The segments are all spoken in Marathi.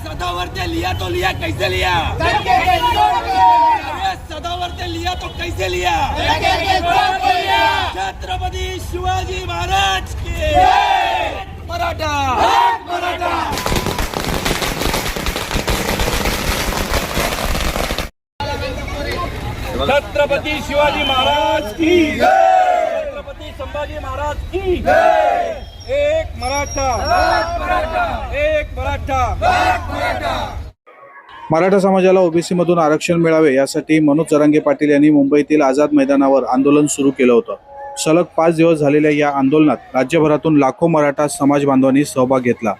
सदावर्ते लिया तो लिया कैसे लिया? अरे सदावर्ते लिया तो कैसे लिया? छत्रपति शिवाजी महाराज के। मराठा। मराठा। छत्रपती शिवाजी महाराज की। छत्रपति संभाजी महाराज की। एक मराठा. एक मराठा. मराठा समाजाला ओबीसी मधून आरक्षण मिळावे यासाठी मनोज जरांगे पाटील यांनी मुंबईतील आझाद मैदानावर आंदोलन सुरू केलं होतं. सलग पाच दिवस झालेल्या या आंदोलनात राज्यभरातून लाखो मराठा समाज बांधवांनी सहभाग घेतला.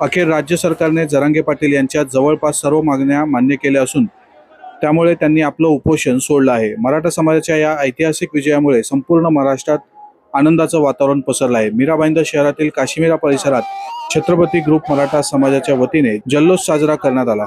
अखेर राज्य सरकारने जरांगे पाटील यांच्या जवळपास सर्व मागण्या मान्य केल्या असून त्यामुळे त्यांनी आपलं उपोषण सोडलं आहे. मराठा समाजाच्या या ऐतिहासिक विजयामुळे संपूर्ण महाराष्ट्रात आनंदाचं वातावरण पसरलं आहे. मीराबाईंदा शहरातील काश्मीरा परिसरात छत्रपती ग्रुप मराठा समाजाच्या वतीने जल्लोष साजरा करण्यात आला.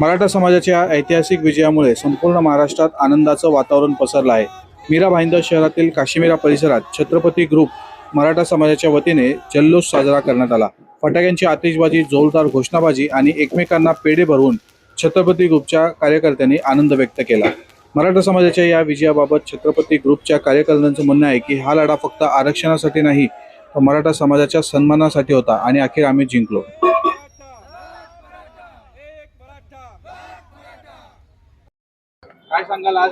मराठा समाजाच्या ऐतिहासिक विजयामुळे संपूर्ण महाराष्ट्रात आनंदाचं वातावरण पसरलं आहे. मीरा भाईंदर शहरातील काश्मीरा परिसरात छत्रपती ग्रुप मराठा समाजाच्या वतीने जल्लोष साजरा करण्यात आला. फटाक्यांची आतिषबाजी जोरदार घोषणाबाजी आणि एकमेकांना पेढे भरवून छत्रपती ग्रुपच्या कार्यकर्त्यांनी आनंद व्यक्त केला. मराठा समाजाच्या या विजयाबाबत छत्रपती ग्रुपच्या कार्यकर्त्यांचं म्हणणं आहे की हा लढा फक्त आरक्षणासाठी नाही तर मराठा समाजाच्या सन्मानासाठी होता आणि अखेर आम्ही जिंकलो. काय सांगाल आज?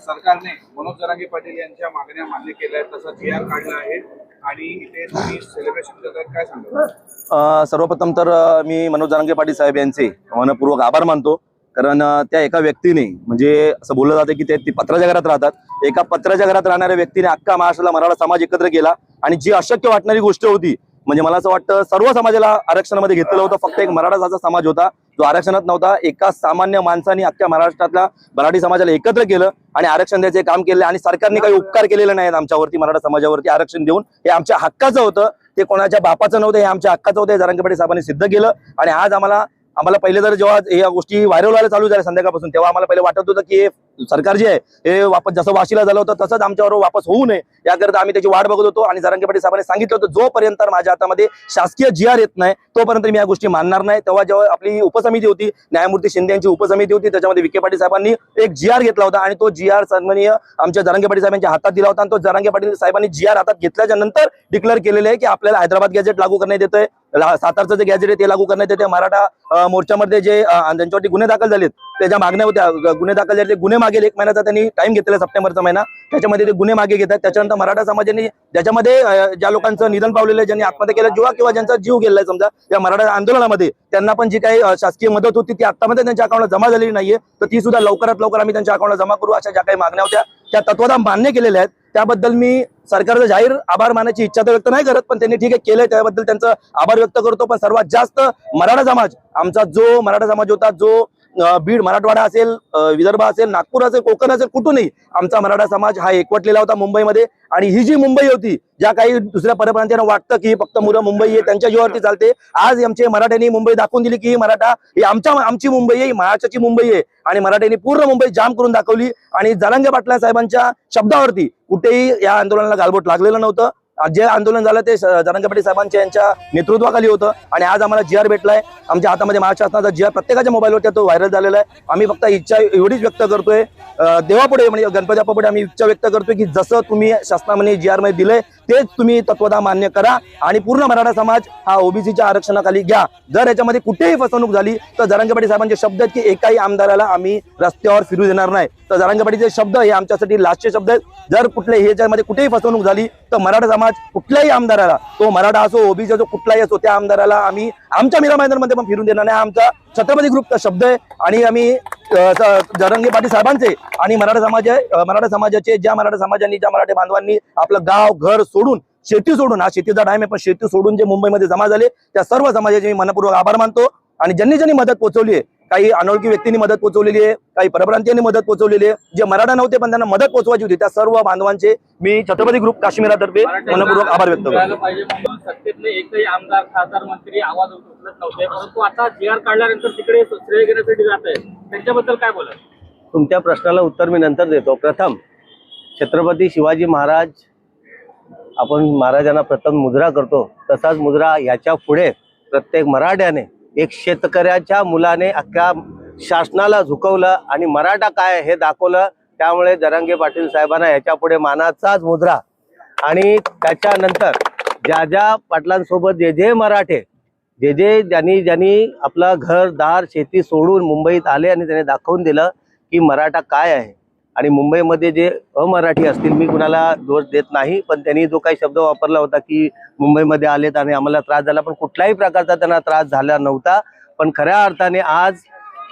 सरकारने मनोज जरांगे पाटील यांच्या मागण्या मान्य केल्या आहेत तसा जी आर काढला आहे आणि इथे तुम्ही सेलिब्रेशन करतात काय सांगाल? अ, सर्वप्रथम तर मी मनोज जरांगे पाटील साहेब यांचे मनपूर्वक आभार मानतो. कारण त्या एका व्यक्तीने म्हणजे असं बोललं जातं की ते ती पत्राच्या घरात राहतात. एका पत्राच्या घरात राहणाऱ्या व्यक्तीने अख्खा महाराष्ट्राला मराठा समाज एकत्र केला आणि जी अशक्य वाटणारी गोष्ट होती म्हणजे मला असं वाटतं सर्व समाजाला आरक्षणामध्ये घेतलेलं होतं. फक्त एक मराठाचा समाज होता. जो आरक्षणात नव्हता एका सामान्य माणसाने अख्ख्या महाराष्ट्रातल्या मराठी समाजाला एकत्र केलं आणि आरक्षण द्यायचे काम केले आणि सरकारने काही उपकार केलेले नाहीत आमच्यावरती मराठा समाजावरती आरक्षण देऊन. हे आमच्या हक्काचं होतं. ते कोणाच्या बापाचं नव्हतं हे आमच्या हक्काचं होतं हे जरांगे साहेबांनी सिद्ध केलं. आणि आज आम्हाला आम्हाला पहिले जर जेव्हा या गोष्टी व्हायरल व्हायला चालू झाल्या संध्याकाळपासून तेव्हा आम्हाला पहिले वाटत होतं की हे सरकार जे आहे हे वापस जसं वाशीला झालं होतं तसंच आमच्यावर वापस होऊ नये. याकरता आम्ही त्याची वाट बघत होतो आणि जरांगे पाटील साहेबांनी सांगितलं होतं जोपर्यंत माझ्या हातामध्ये शासकीय जी आर येत नाही तोपर्यंत मी या गोष्टी मानणार नाही. तेव्हा जेव्हा आपली उपसमिती होती न्यायमूर्ती शिंदे यांची उपसमिती होती त्याच्यामध्ये विखे पाटील साहेबांनी एक जी आर घेतला होता आणि तो जी आर सन्माननीय आमच्या जरांगे पाटील साहेबांच्या हातात दिला होता आणि तो जरांगे पाटील साहेबांनी जी आर हातात घेतल्याच्या नंतर डिक्लेअर केलेले आहे की आपल्याला हैदराबाद गॅजेट लागू करण्यात येतंय. सातारचं जे गॅजेट आहे ते लागू करण्यात येते मराठा मोर्चामध्ये जे त्यांच्यावरती गुन्हे दाखल झालेत त्याच्या मागण्या होत्या. गुन्हे दाखल झाले गुन्हे मागील एक महिन्याचा त्यांनी टाइम घेतलेला सप्टेंबरचा महिना. त्याच्यामध्ये ते गुन्हे मागे घेतात. त्याच्यानंतर मराठा समाजाने ज्याच्यामध्ये ज्या लोकांचं निधन पावलेलं आहे ज्यांनी आत्महत्या केलं किंवा किंवा ज्यांचा जीव गेलाय समजा या मराठा आंदोलनामध्ये त्यांना पण जी काही शासकीय मदत होती ती आतामध्ये त्यांच्या अकाउंटला जमा झालेली नाहीये. तर ती सुद्धा लवकरात लवकर आम्ही त्यांच्या अकाउंटला जमा करू अशा ज्या काही मागण्या होत्या त्या तत्वता मान्य केलेल्या आहेत. त्याबद्दल मी सरकारचा जाहीर आभार मानायची इच्छा तर व्यक्त नाही करत पण त्यांनी ठीक आहे केलंय. त्याबद्दल त्यांचं आभार व्यक्त करतो. पण सर्वात जास्त मराठा समाज आमचा जो मराठा समाज होता जो बीड मराठवाडा असेल विदर्भ असेल नागपूर असेल कोकण असेल कुठूनही आमचा मराठा समाज हा एकवटलेला होता मुंबईमध्ये. आणि ही जी मुंबई होती ज्या काही दुसऱ्या परप्रांतीयांना वाटतं की फक्त मुलं मुंबई आहे त्यांच्या जीवावरती चालते. आज आमचे मराठ्यांनी मुंबई दाखवून दिली की ही मराठा ही आमच्या आमची मुंबई आहे ही महाराष्ट्राची मुंबई आहे. आणि मराठ्यांनी पूर्ण मुंबई जाम करून दाखवली. आणि जरांगे पाटला साहेबांच्या शब्दावरती कुठेही या आंदोलनाला गालबोट लागलेलं नव्हतं. जे आंदोलन झालं ते स- पाटील साहेबांच्या यांच्या नेतृत्वाखाली होतं. आणि आज आम्हाला जी आर भेटलाय. आमच्या हातामध्ये महाराष्ट्र शासनाचा जी आर प्रत्येकाच्या मोबाईलवरती तो व्हायरल झालेला आहे. आम्ही फक्त इच्छा एवढीच व्यक्त करतोय. देवापुढे म्हणजे गणपती बाप्पापुढे आम्ही इच्छा व्यक्त करतोय की जसं तुम्ही शासनामध्ये जी आरमध्ये दिलंय तेच तुम्ही तत्वदा मान्य करा आणि पूर्ण मराठा समाज हा ओबीसीच्या आरक्षणाखाली घ्या. जर याच्यामध्ये कुठेही फसवणूक झाली तर जरांगे साहेबांचे शब्द आहेत की एकाही आमदाराला आम्ही रस्त्यावर फिरू देणार नाही. तर जरांगे शब्द हे आमच्यासाठी लास्टचे शब्द आहेत. जर कुठले ह्याच्यामध्ये कुठेही फसवणूक झाली तर मराठा समाज कुठल्याही आमदाराला तो मराठा असो ओबीसी असो कुठलाही असो त्या आमदाराला आम्ही आमच्या मीरा मैदानमध्ये पण फिरून देणार नाही. आमचा छत्रपती ग्रुपचा शब्द आहे. आणि आम्ही अ, पाटील साहेबांचे आणि मराठा समाज मराठा समाजाचे ज्या मराठा समाजांनी ज्या मराठी बांधवांनी आपलं गाव घर सोडून शेती सोडून हा शेतीचा टाइम आहे पण शेती सोडून जे मुंबईमध्ये जमा झाले त्या सर्व समाजाचे मी मनपूर्वक आभार मानतो. आणि ज्यांनी ज्यांनी मदत पोहोचवली आहे काही अनोळखी व्यक्तींनी मदत पोहोचवलेली आहे काही परप्रांतीयांनी मदत पोहोचवलेली आहे. जे मराठा नव्हते पण त्यांना मदत पोहोचवायची होती. त्या सर्व बांधवांचे मी छत्रपती ग्रुप काश्मीरातर्फे मनपूर्वक आभार व्यक्त करतो. सत्तेतले एकही आमदार खासदार मंत्री आवाज उचलत नव्हते. परंतु आता जी आर काढल्यानंतर तिकडे श्रेय घेण्यासाठी जात आहे. त्यांच्याबद्दल काय बोला तुमच्या प्रश्नाला उत्तर मी नंतर देतो. प्रथम छत्रपती शिवाजी महाराज आपण महाराजांना प्रथम मुद्रा करतो. तसाच मुद्रा ह्याच्या पुढे प्रत्येक मराठ्याने एक शेतकऱ्याच्या मुलाने अख्ख्या शासनाला झुकवलं आणि मराठा काय आहे हे दाखवलं त्यामुळे जरांगे पाटील साहेबांना याच्यापुढे मानाचाच मुद्रा. आणि त्याच्यानंतर ज्या ज्या पाटलांसोबत जे जे मराठे जे जे ज्यांनी ज्यांनी आपलं घर दार शेती सोडून मुंबईत आले आणि त्याने दाखवून दिलं की मराठा काय आहे. आणि मुंबईमध्ये जे अमराठी असतील मी कुणाला दोष देत नाही पण त्यांनी जो काही शब्द वापरला होता की मुंबईमध्ये आलेत आणि आम्हाला त्रास झाला पण कुठल्याही प्रकारचा त्यांना त्रास झाला नव्हता. पण खऱ्या अर्थाने आज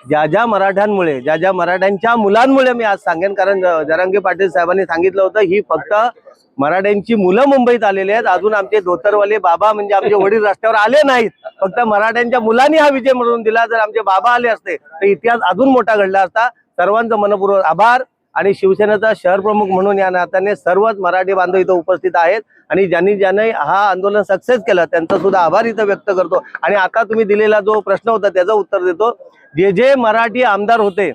ज्या ज्या मराठ्यांमुळे ज्या ज्या मराठ्यांच्या मुलांमुळे मी आज सांगेन कारण ज- जरांगे पाटील साहेबांनी सांगितलं होतं ही फक्त मराठ्यांची मुलं मुंबईत आलेली आहेत. अजून आमचे धोतरवाले बाबा म्हणजे आमचे वडील रस्त्यावर आले नाहीत. फक्त मराठ्यांच्या मुलांनी हा विजय मिळवून दिला. जर आमचे बाबा आले असते तर इतिहास अजून मोठा घडला असता. सर्वांचं मनपूर्वक आभार. आणि शिवसेनेचा शहर प्रमुख म्हणून या नात्याने सर्वच मराठी बांधव इथं उपस्थित आहेत. आणि ज्यांनी ज्यांनी हा आंदोलन सक्सेस केलं त्यांचा सुद्धा आभार इथं व्यक्त करतो. आणि आता तुम्ही दिलेला जो प्रश्न होता त्याचं उत्तर देतो. जे जे मराठी आमदार होते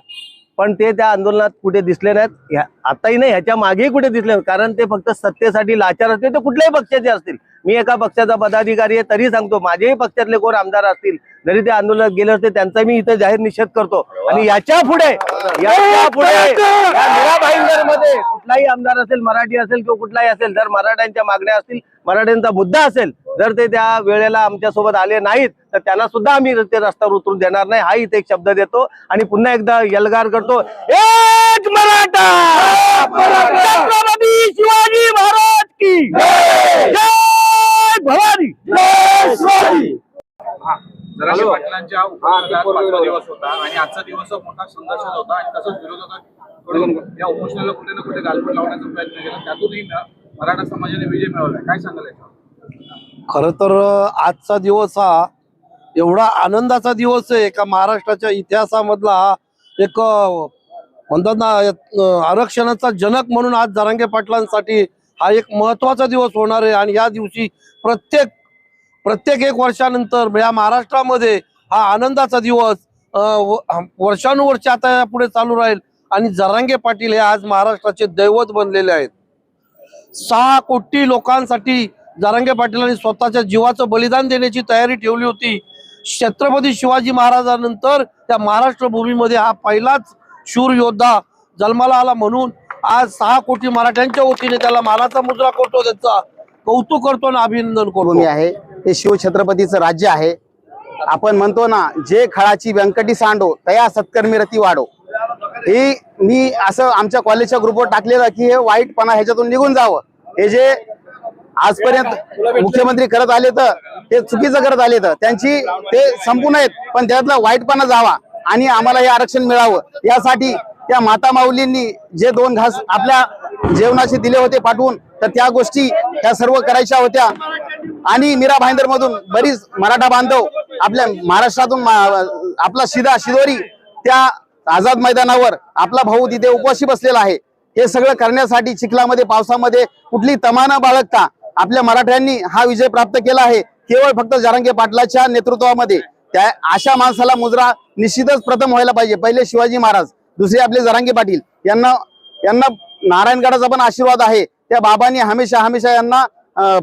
पण ते त्या आंदोलनात कुठे दिसले नाहीत. आताही नाही ह्याच्या मागेही कुठे दिसले कारण ते फक्त सत्तेसाठी लाचार असतील ते कुठल्याही पक्षाचे असतील. मी एका पक्षाचा पदाधिकारी आहे तरी सांगतो माझेही पक्षातले कोण आमदार असतील जरी ते आंदोलनात गेले असते त्यांचा मी इथे जाहीर निषेध करतो. आणि याच्यापुढे याच्यापुढे कुठलाही आमदार असेल मराठी असेल किंवा कुठलाही असेल जर मराठ्यांच्या मागण्या असतील मराठ्यांचा मुद्दा असेल जर ते त्या वेळेला आमच्यासोबत आले नाहीत तर त्यांना सुद्धा आम्ही ते रस्त्यावर उतरून देणार नाही हा इथे एक शब्द देतो. आणि पुन्हा एकदा यलगार करतो एक मराठा! शिवाजी महाराज की! जय भवानी! जरांगे पाटलांच्या उपोषणाला आज पाचवा दिवस होता आणि आजचा दिवस मोठा संघर्षाचा होता आणि तसंच विरोधकांकडून या उपोषणाला कुठे ना कुठे गालबोट लावण्याचा प्रयत्न केला. त्यातूनही म- मराठा समाजाने विजय मिळवलाय काय सांगाल याच्यावर? खर तर आजचा दिवस हा एवढा आनंदाचा दिवस आहे. का महाराष्ट्राच्या इतिहासामधला हा एक म्हणतात ना आरक्षणाचा जनक म्हणून आज जरांगे पाटलांसाठी हा एक महत्त्वाचा दिवस होणार आहे आणि या दिवशी प्रत्येक प्रत्येक एक वर्षानंतर या महाराष्ट्रामध्ये हा आनंदाचा दिवस वर्षानुवर्ष आता पुढे चालू राहील. आणि जरांगे पाटील हे आज महाराष्ट्राचे दैवत बनलेले आहेत. सहा कोटी लोकांसाठी जारंगे पाटीलांनी स्वतःच्या जीवाचं बलिदान देण्याची तयारी ठेवली होती. छत्रपती शिवाजी महाराजांनंतर त्या महाराष्ट्र भूमीमध्ये हा पहिलाच शूर योद्धा जन्माला आला म्हणून आज सहा कोटी मराठ्यांच्या वतीने त्याला मानाचा मुद्रा करतो त्याचा कौतुक करतो आणि अभिनंदन भूमी करतो आहे हे शिवछत्रपतीचं राज्य आहे. आपण म्हणतो ना जे खळाची व्यंकटी सांडो तया सत्कर्मी रती वाढो ही मी असं आमच्या कॉलेजच्या ग्रुपवर टाकलेलं की हे वाईटपणा ह्याच्यातून निघून जावं. हे जे आजपर्यंत मुख्यमंत्री करत आले तर ते चुकीचं करत आले तर त्यांची ते संपून आहेत पण त्यातला वाईटपणा जावा आणि आम्हाला हे आरक्षण मिळावं. यासाठी त्या माता माऊलींनी जे दोन घास आपल्या जेवणाचे दिले होते पाठवून तर त्या गोष्टी त्या सर्व करायच्या होत्या. आणि मीरा भाईंदर मधून बरीच मराठा बांधव आपल्या महाराष्ट्रातून आपला शिदा शिदोरी त्या आझाद मैदानावर आपला भाऊ तिथे उपवाशी बसलेला आहे. हे सगळं करण्यासाठी चिखलामध्ये पावसामध्ये कुठली तमाना बाळगता आपल्या मराठ्यांनी हा विजय प्राप्त केला आहे. केवळ फक्त जारंगे पाटलाच्या नेतृत्वामध्ये. त्या अशा माणसाला मुजरा निश्चितच प्रथम व्हायला पाहिजे. पहिले शिवाजी महाराज. दुसरे आपले जरांगे पाटील. यांना यांना नारायणगडाचा पण आशीर्वाद आहे. त्या बाबांनी हमेशा हमेशा यांना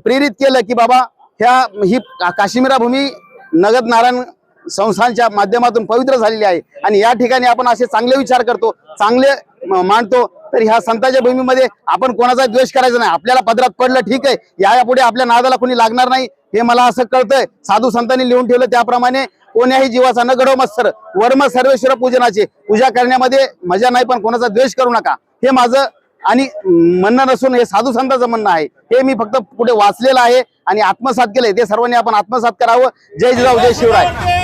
प्रेरित केलं की बाबा ह्या ही काश्मीरा भूमी नगद नारायण संस्थांच्या माध्यमातून पवित्र झालेली आहे. आणि या ठिकाणी आपण असे चांगले विचार करतो चांगले मांडतो तर ह्या संतांच्या भूमीमध्ये आपण कोणाचा द्वेष करायचा नाही. आपल्याला पदरात पडलं ठीक आहे. या पुढे आपल्या नादाला कोणी लागणार नाही. हे मला असं कळतंय. साधू संतांनी लिहून ठेवलं त्याप्रमाणे. कोण्याही जीवाचा न घडव मत्सर. वर्म सर्वेश्वर पूजनाचे. पूजा करण्यामध्ये मजा नाही पण कोणाचा द्वेष करू नका. हे माझं आणि म्हणणं नसून हे साधू संतांचं म्हणणं आहे. हे मी फक्त कुठे वाचलेलं आहे आणि आत्मसात केलंय. ते सर्वांनी आपण आत्मसात करावं. जय जिजाऊ जय शिवराय.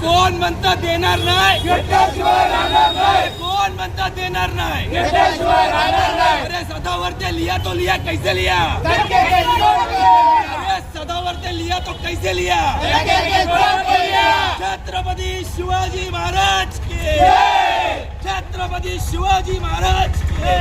कोण म्हणता देणार नाही? कोण म्हणता देणार नाही? सदावरते लिया तो लिया कैसे लिया? सदावरते लिया तो कैसे लिया? छत्रपती शिवाजी महाराज के! छत्रपती शिवाजी महाराज के!